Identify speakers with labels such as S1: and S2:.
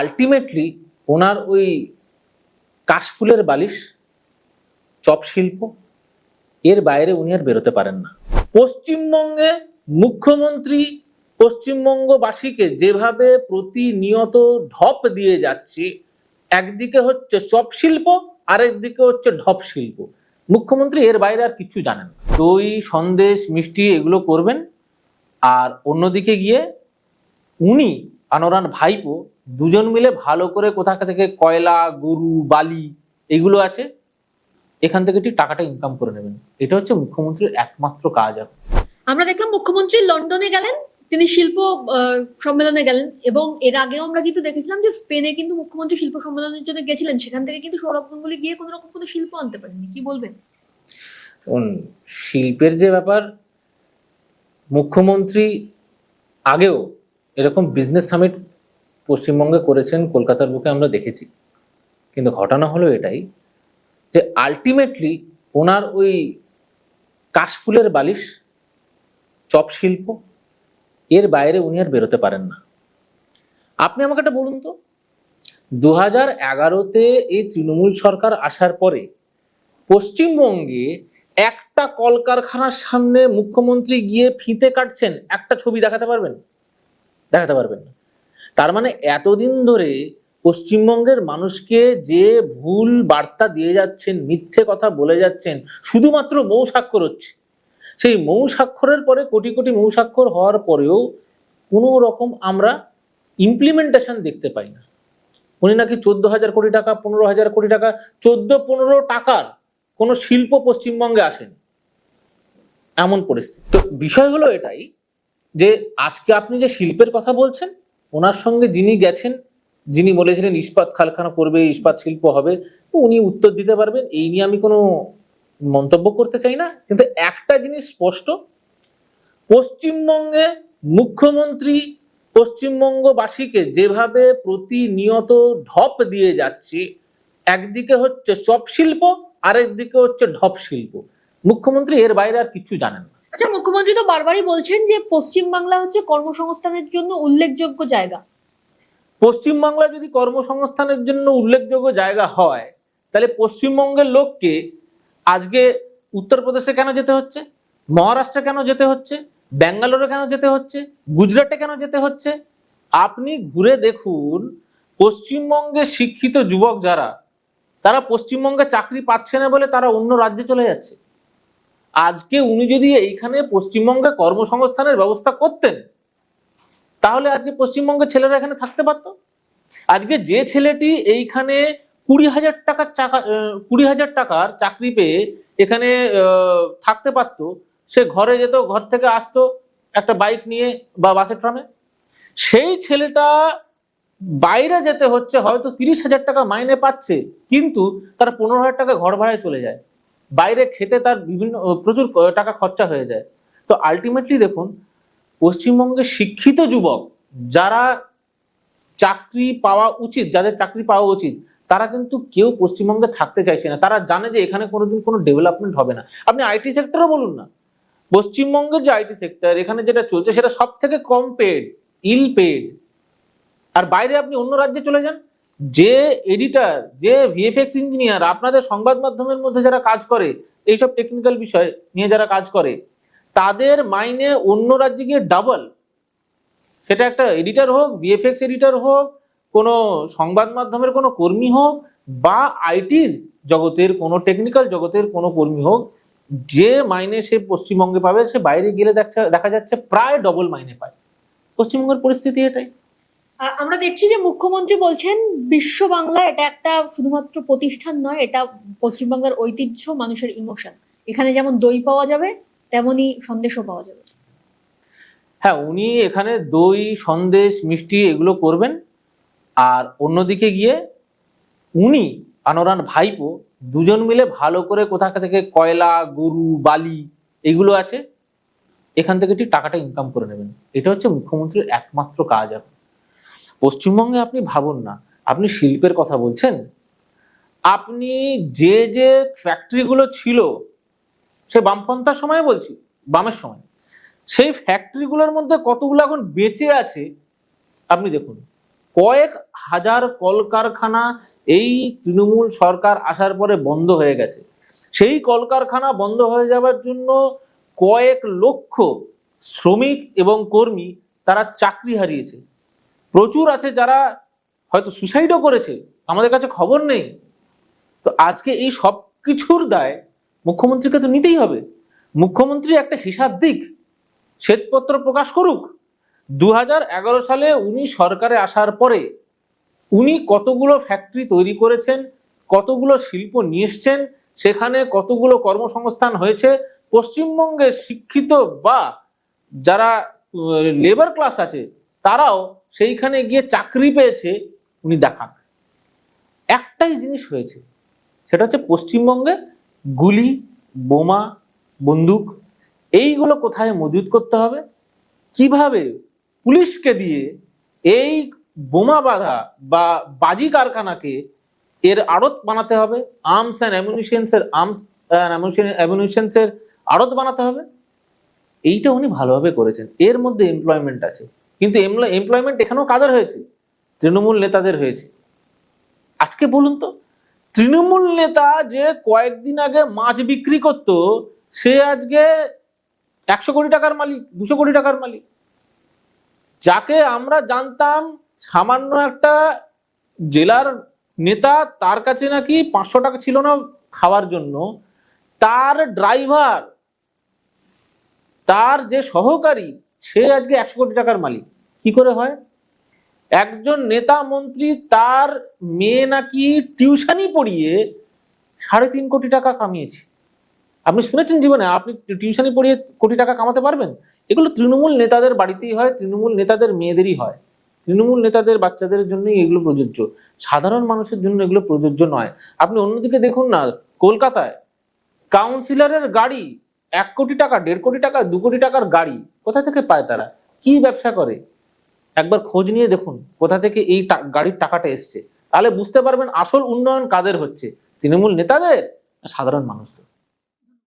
S1: Ultimately ওনার ওই কাশফুলের বালিশ, chop শিল্প, এর বাইরে উনি আর বেরোতে পারেন না পশ্চিমবঙ্গে মুখ্যমন্ত্রী পশ্চিমবঙ্গবাসীকে যেভাবে প্রতিনিয়ত ঢপ দিয়ে যাচ্ছে, একদিকে হচ্ছে চপ শিল্প, আরেকদিকে হচ্ছে ঢপ শিল্প মুখ্যমন্ত্রী এর বাইরে আর কিছু জানেন। দই, সন্দেশ, মিষ্টি এগুলো করবেন, আর অন্যদিকে গিয়ে উনি আনোরান ভাইপো দুজন মিলে ভালো করে কোথা থেকে কয়লা গরু বালি এগুলো আছে এখান থেকে ঠিক টাকাটা ইনকাম করে নেবেন। এটা হচ্ছে মুখ্যমন্ত্রীর একমাত্র কাজ এখন
S2: আমরা দেখলাম মুখ্যমন্ত্রী লন্ডনে গেলেন তিনি শিল্প সম্মেলনে গেলেন এবং এর আগেও আমরা কিন্তু দেখেছিলাম যে স্পেনে কিন্তু মুখ্যমন্ত্রী শিল্প সম্মেলনের জন্য গেছিলেন সেখান থেকে কিন্তু সৌরভ গাঙ্গুলি গিয়ে কোনো রকম কোনো শিল্প আনতে পারেননি কি বলবেন?
S1: শিল্পের যে ব্যাপার মুখ্যমন্ত্রী আগেও এরকম বিজনেস সামিট পশ্চিমবঙ্গে করেছেন, কলকাতার বুকে আমরা দেখেছি। কিন্তু ঘটনা হলো এটাই যে আলটিমেটলি ওনার ওই কাশফুলের বালিশ, চপ শিল্প, এর বাইরে উনি আর বেরোতে পারেন না। আপনি আমাকে একটা বলুন তো দু হাজার এগারোতে এই তৃণমূল সরকার আসার পরে পশ্চিমবঙ্গে একটা কলকারখানার সামনে মুখ্যমন্ত্রী গিয়ে ফিতে কাটছেন, একটা ছবি দেখাতে পারবেন? দেখাতে পারবেন না। তার মানে এতদিন ধরে পশ্চিমবঙ্গের মানুষকে যে ভুল বার্তা দিয়ে যাচ্ছেন, মিথ্যে কথা বলে যাচ্ছেন, শুধুমাত্র মৌ স্বাক্ষর হচ্ছে। সেই মৌ স্বাক্ষরের পরে কোটি কোটি মৌ স্বাক্ষর হওয়ার পরেও কোনো রকম আমরা ইমপ্লিমেন্টেশন দেখতে পাই না। উনি নাকি চোদ্দ হাজার কোটি টাকা, পনেরো হাজার কোটি টাকা, চোদ্দ পনেরো টাকার কোনো শিল্প পশ্চিমবঙ্গে আসেনি। এমন পরিস্থিতি। তো বিষয় হলো এটাই যে আজকে আপনি যে শিল্পের কথা বলছেন ওনার সঙ্গে যিনি গেছেন, যিনি বলেছিলেন, ইস্পাত কারখানা করবে, ইস্পাত শিল্প হবে উনি উত্তর দিতে পারবেন। এই নিয়ে আমি কোনো মন্তব্য করতে চাই না। কিন্তু একটা জিনিস স্পষ্ট, পশ্চিমবঙ্গে মুখ্যমন্ত্রী পশ্চিমবঙ্গবাসীকে যেভাবে প্রতিনিয়ত ঢপ দিয়ে যাচ্ছে, একদিকে হচ্ছে চপ শিল্প, আরেকদিকে হচ্ছে ঢপ শিল্প। মুখ্যমন্ত্রী এর বাইরে আর কিছু জানেন না।
S2: আচ্ছা মুখ্যমন্ত্রী তো বারবারই বলছেন যে পশ্চিমবাংলা হচ্ছে কর্মসংস্থানের জন্য উল্লেখযোগ্য জায়গা।
S1: পশ্চিমবাংলা যদি কর্মসংস্থানের জন্য উল্লেখযোগ্য জায়গা হয়, তাহলে পশ্চিমবঙ্গের লোককে আজকে উত্তরপ্রদেশে কেন যেতে হচ্ছে? মহারাষ্ট্রে কেন যেতে হচ্ছে? ব্যাঙ্গালোরে কেন যেতে হচ্ছে? গুজরাটে কেন যেতে হচ্ছে? আপনি ঘুরে দেখুন, পশ্চিমবঙ্গে শিক্ষিত যুবক যারা, তারা পশ্চিমবঙ্গে চাকরি পাচ্ছে না বলে তারা অন্য রাজ্যে চলে যাচ্ছে। আজকে উনি যদি এইখানে পশ্চিমবঙ্গে কর্মসংস্থানের ব্যবস্থা করতেন, তাহলে আজকে পশ্চিমবঙ্গের ছেলেরা এখানে থাকতে পারতো। আজকে যে ছেলেটি এইখানে কুড়ি হাজার টাকার চাকা কুড়ি হাজার টাকার চাকরি পেয়ে এখানে থাকতে পারতো, সে ঘরে যেত, ঘর থেকে আসতো একটা বাইক নিয়ে বা বাসের ট্রামে। সেই ছেলেটা বাইরে যেতে হচ্ছে, হয়তো তিরিশ হাজার টাকা মাইনে পাচ্ছে, কিন্তু তার পনেরো হাজার টাকা ঘর ভাড়ায় চলে যায়। বাইরে খেতে তার বিভিন্ন প্রচুর টাকা খরচা হয়ে যায়। তো আলটিমেটলি দেখুন পশ্চিমবঙ্গের শিক্ষিত যুবক যারা চাকরি পাওয়া উচিত, যাদের চাকরি পাওয়া উচিত, তারা কিন্তু কেউ পশ্চিমবঙ্গে থাকতে চাইছে না। তারা জানে যে এখানে কোনোদিন কোনো ডেভেলপমেন্ট হবে না। আপনি আইটি সেক্টরও বলুন না। পশ্চিমবঙ্গের যে আইটি সেক্টর এখানে যেটা চলছে, সেটা সব থেকে কম পেড ইল পেড আর বাইরে আপনি অন্য রাজ্যে চলে যান যে এডিটর যে ভিএফএক্স ইঞ্জিনিয়ার আপনাদের সংবাদ মাধ্যমের মধ্যে যারা কাজ করে, এইসব টেকনিক্যাল বিষয় নিয়ে যারা কাজ করে, তাদের মাইনে অন্য রাজ্যে গিয়ে ডাবল সেটা একটা এডিটর হোক ভিএফএক্স এডিটর হোক, কোনো সংবাদ মাধ্যমের কোনো কর্মী হোক, বা আইটির জগতের কোনো টেকনিক্যাল জগতের কোনো কর্মী হোক, যে মাইনে সে পশ্চিমবঙ্গে পাবে, সে বাইরে গেলে দেখা যাচ্ছে প্রায় ডবল মাইনে পায়। পশ্চিমবঙ্গের পরিস্থিতি এটাই।
S2: আমরা দেখছি যে মুখ্যমন্ত্রী বলছেন বিশ্ব বাংলা এটা একটা শুধুমাত্র প্রতিষ্ঠান নয়, এটা পশ্চিমবাংলার ঐতিহ্য, মানুষের ইমোশন। এখানে যেমন দই পাওয়া যাবে, তেমনি সন্দেশও পাওয়া যাবে।
S1: হ্যাঁ উনি এখানে দই, সন্দেশ, মিষ্টি এগুলো করবেন। আর অন্যদিকে গিয়ে উনি আনোরান ভাইপো, দুজন মিলে ভালো করে কোথা থেকে কয়লা, গরু, বালি এগুলো আছে, এখান থেকে ঠিক টাকাটা ইনকাম করে নেবেন। এটা হচ্ছে মুখ্যমন্ত্রীর একমাত্র কাজ এখন। পশ্চিমবঙ্গে আপনি ভাবুন না, আপনি শিল্পের কথা বলছেন। আপনি যে যে ফ্যাক্টরিগুলো ছিল, সে বামপন্থার সময় বলছি, বামের সময়, সেই ফ্যাক্টরিগুলোর মধ্যে কতগুলো এখন বেঁচে আছে, আপনি দেখুন। কয়েক হাজার কলকারখানা এই তৃণমূল সরকার আসার পরে বন্ধ হয়ে গেছে। সেই কলকারখানা বন্ধ হয়ে যাওয়ার জন্য কয়েক লক্ষ শ্রমিক এবং কর্মী তারা চাকরি হারিয়েছে। প্রচুর আছে যারা হয়তো সুসাইডও করেছে, আমাদের কাছে খবর নেই। তো আজকে এই সব কিছুর দায় মুখ্যমন্ত্রীকে তো নিতেই হবে। মুখ্যমন্ত্রী একটা হিসাব দিক, শ্বেতপত্র প্রকাশ করুক। দু হাজার এগারো সালে উনি সরকারে আসার পরে উনি কতগুলো ফ্যাক্টরি তৈরি করেছেন, কতগুলো শিল্প নিয়ে এসছেন, সেখানে কতগুলো কর্মসংস্থান হয়েছে, পশ্চিমবঙ্গের শিক্ষিত বা যারা লেবার ক্লাস আছে, তারাও সেইখানে গিয়ে চাকরি পেয়েছে উনি দেখান। একটাই জিনিস হয়েছে, সেটা হচ্ছে পশ্চিমবঙ্গে গুলি, বোমা, বন্দুক, এইগুলো কোথায় মজুত করতে হবে? কীভাবে পুলিশকে দিয়ে এই বোমা বাঁধা বা বাজি কারখানাকে এর আড়ত বানাতে হবে? আর্মস অ্যান্ড অ্যামিউনিশনস এর, আর্মস অ্যামিউনিশনস এর আড়ত বানাতে হবে? এইটা উনি ভালোভাবে করেছেন। এর মধ্যে এমপ্লয়মেন্ট আছে। কিন্তু এমপ্লয়মেন্ট এখানেও কাদের হয়েছে? তৃণমূল নেতাদের হয়েছে। আজকে বলুন তো, তৃণমূল নেতা যে কয়েকদিন আগে মাছ বিক্রি করত, সে আজকে একশো কোটি টাকার মালিক, দুশো কোটি টাকার মালিক। যাকে আমরা জানতাম সামান্য একটা জেলার নেতা, তার কাছে নাকি পাঁচশো টাকা ছিল না খাওয়ার জন্য। তার ড্রাইভার তার যে সহকারী সে আজকে একশো কোটি টাকার মালিক। কি করে হয়? একজন নেতা মন্ত্রী তার মেয়ে নাকি টিউশনি পড়িয়ে সাড়ে তিন কোটি টাকা কামিয়েছে। আপনি শুনেছেন জীবনে, আপনি টিউশনি পড়িয়ে কোটি টাকা কামাতে পারবেন? এগুলো তৃণমূল নেতাদের বাড়িতেই হয়, তৃণমূল নেতাদের মেয়েদেরই হয়। তৃণমূল নেতাদের বাচ্চাদের জন্যই এগুলো প্রযোজ্য। সাধারণ মানুষের জন্য এগুলো প্রযোজ্য নয়। আপনি অন্যদিকে দেখুন না, কলকাতায় কাউন্সিলরের গাড়ি এক কোটি টাকা, দেড় কোটি টাকা, দু কোটি টাকার গাড়ি, কোথা থেকে পায় তারা? কি ব্যবসা করে? একবার খোঁজ নিয়ে দেখুন, কোথা থেকে এই গাড়ির টাকাটা এসছে। তাহলে বুঝতে পারবেন আসল উন্নয়ন কাদের হচ্ছে? তৃণমূল নেতাদের সাধারণ মানুষদের?